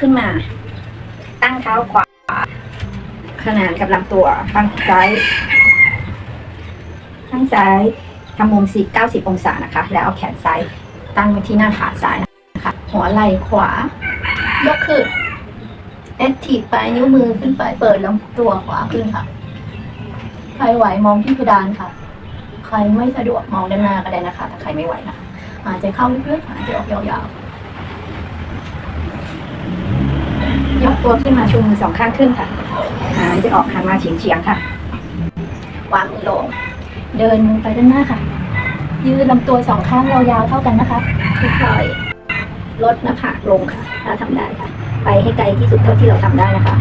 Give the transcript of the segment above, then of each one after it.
ขึ้นมา ตั้งเท้าขวา ขนานกับลำตัวข้างซ้ายข้างซ้ายทำมุมสี่เก้าสิบองศานะคะ แล้วเอาแขนซ้ายตั้งไว้ที่หน้าขาซ้ายนะคะ หัวไหล่ขวายกขึ้นแอคทีฟปลายนิ้วมือขึ้นไปเปิดลำตัวขวาขึ้นค่ะ ใครไหวมองที่เพดานค่ะ ใครไม่สะดวกมองด้านหน้าก็ได้นะคะ ถ้าใครไม่ไหวนะคะหายใจเข้าลึกๆหายใจออกยาวๆ ยกตัวขึ้นมาชูมือสองข้างขึ้นค่ะ หายใจออกหันมาเฉียงเฉียงๆค่ะ วางมือลง เดินมือไปด้านหน้าค่ะ ยืดลำตัวสองข้างยาวๆเท่ากันนะคะค่อยๆลดหน้าผากลงค่ะ ถ้าทำได้ค่ะ ไปให้ไกลที่สุดเท่าที่เราทำได้นะคะ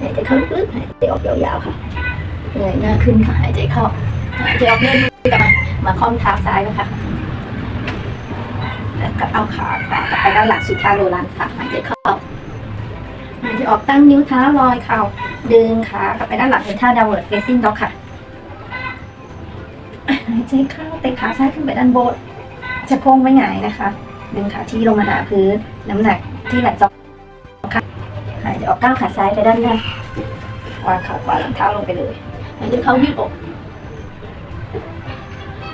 หายใจเข้าลึกๆหายใจออกยาวๆค่ะเงยหน้าขึ้นค่ะ หายใจเข้า หายใจออกเลื่อนมือกลับมา มาคล่อมเท้าซ้ายนะคะ แล้วก็เอาขาขวากลับไปด้านหลังสุดท่าโรลันค่ะหายใจเข้าหายใจออกตั้งนิ้วเท้าลอยเข่าดึงขากลับไปด้านหลังเป็นท่าดาวเวิร์ดเฟซซิ่งด็อกค่ะหายใจเข้าเตะขาซ้ายขึ้นไปด้านบนจะโค้งไม่หงายนะคะ ดึงขาที่ลงมาหาพื้นน้ำหนักที่หล่สองข้าหายใจออกก้าวขาซ้ายไปด้านหน้าวางขาขวาหลังเท้าลงไปเลยหายใจเข้ายืดอก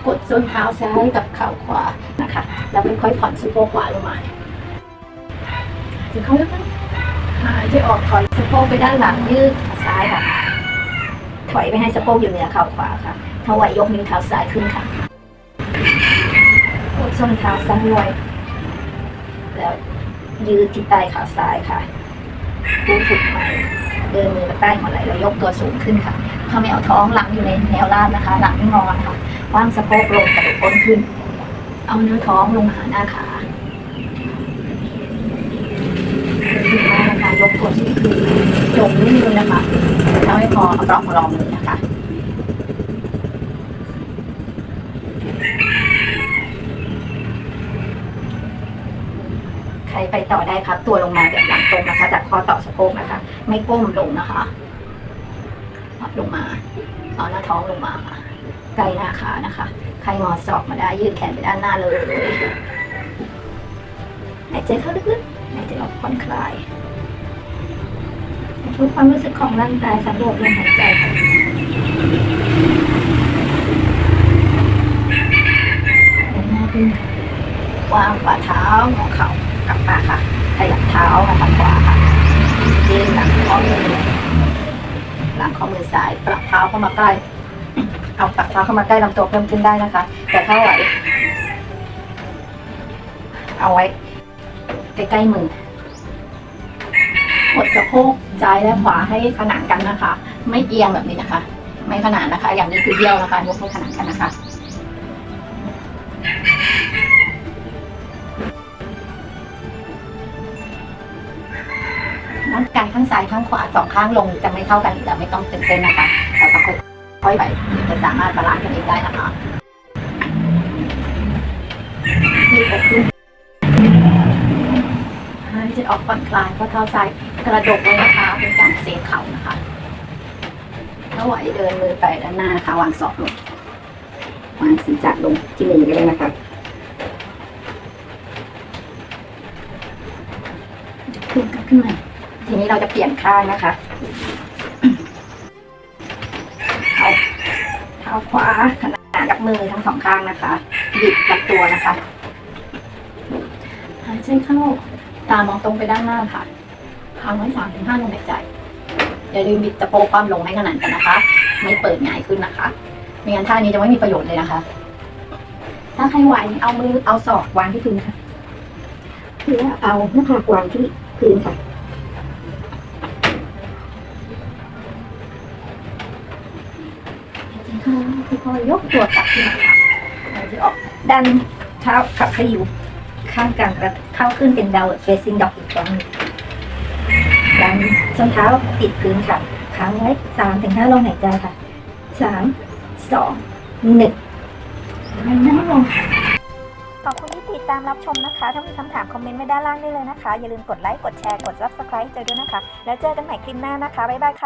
กดส้นเท้าซ้ายกับเข่าขวานะคะ แล้วค่อยๆผ่อนสะโพกขวาลงมาหายใจเข้าลึกๆหายใจออกถอยสะโพกไปด้านหลังยืดขาซ้ายค่ะ ถอยไปให้สะโพกอยู่เหนือเข่าขวาค่ะถ้าไหวยกนิ้วเท้าซ้ายขึ้นค่ะกดส้นเท้าซ้ายไว้แล้วยืดที่ใต้ขาซ้ายค่ะพูดฝึกใหม่เดินมือมาใต้หัวไหล่แล้วยกตัวสูงขึ้นค่ะถ้าไม่เอาท้องหลังอยู่ในแนวราบนะคะ หลังไม่งอนะคะ วางสะโพกลงกระดูกก้นขึ้น เอาเนื้อท้องลงหาหน้าขาขึ้นมานะคะยกตัวสูงขึ้นจงนิดนึงนะคะถ้าไม่พอเอาปลอกมารองเลยนะคะใครไปต่อได้ครับตัวลงมาแบบหลังตรงนะคะ จากคอต่อสะโพกนะคะ ไม่ก้มลงนะคะลงมาเอาหน้าท้องลงมาค่ะ ใกล้หน้าขานะคะ ใครงอศอกมาได้ยืดแขนไปด้านหน้าเลยหายใจเข้าลึกๆหายใจออกผ่อนคลายทุกความรู้สึกของร่างกายสำรวจลมหายใจค่ะเดินหน้าขึ้นค่ะวางฝ่าเท้างอเข่ากลับมาค่ะขยับเท้ามาทางขวาค่ะยืนหลังข้อมือหลังข้อมือซ้ายปรับเท้าเข้ามาใกล้ เอาปรับเท้าเข้ามาใกล้ลำตัวเพิ่มขึ้นได้นะคะ แต่ถ้าไหวเอาไว้ใกล้ๆมือกดสะโพกซ้ายและขวาให้ขนานกันนะคะ ไม่เอียงแบบนี้นะคะ ไม่ขนานนะคะ อย่างนี้คือเบี้ยวนะคะยกให้ขนานกันนะคะร่างกายข้างซ้ายข้างขวาสองข้างลงจะไม่เท่ากันแล้วไม่ต้องตื่นเต้นนะคะแต่ก็ค่อย ๆไปจะสามารถบาลานซ์กันเองได้นะคะยืดอกขึ้นหายใจออกผ่อนคลายเพราะเท้าซ้ายกระดกเลยนะคะ เป็นการเซฟเข่านะคะถ้าไหวเดินมือไปด้านหน้านะคะวางศอกลงวางศีรษะลงที่มือก็ได้นะคะขึ้นกลับขึ้นมาทีนี้เราจะเปลี่ยนข้างนะคะ เท้าขวาขนานกับมือทั้งสองข้างนะคะบิดกับตัวนะคะหายใจเข้าตามองตรงไปด้านหน้าค่ะค้างไว้สามถึงห้าลมหายใจ อย่าลืมบิดตะโพกความลงให้ขนานกันนะคะ ไม่เปิดหงายขึ้นนะคะไม่งั้นท่านี้จะไม่มีประโยชน์เลยนะคะ ถ้าใครไหวเอามือเอาศอกวางที่พื้นค่ะเพื่อเอาหน้าผากวางที่พื้นค่ะ ค่อยๆยกตัวกลับขึ้นมาจะออกดันเท้าขับขยิวข้างกลางแล้วเข้าขึ้นเป็นดาวเฟซิ่งดอกอีกครั้งหนึ่งดันส้นเท้าติดพื้นค่ะค้างไว้สามถึงห้าลมหายใจค่ะสามสองหนึ่งนั่งลงขอบคุณที่ติดตามรับชมนะคะ ถ้ามีคำถามคอมเมนต์ไว้ด้านล่างได้เลยนะคะ อย่าลืมกดไลค์ กดแชร์ กด subscribe เจอด้วยนะคะ แล้วเจอกันใหม่คลิปหน้านะคะ บ๊ายบายค่ะ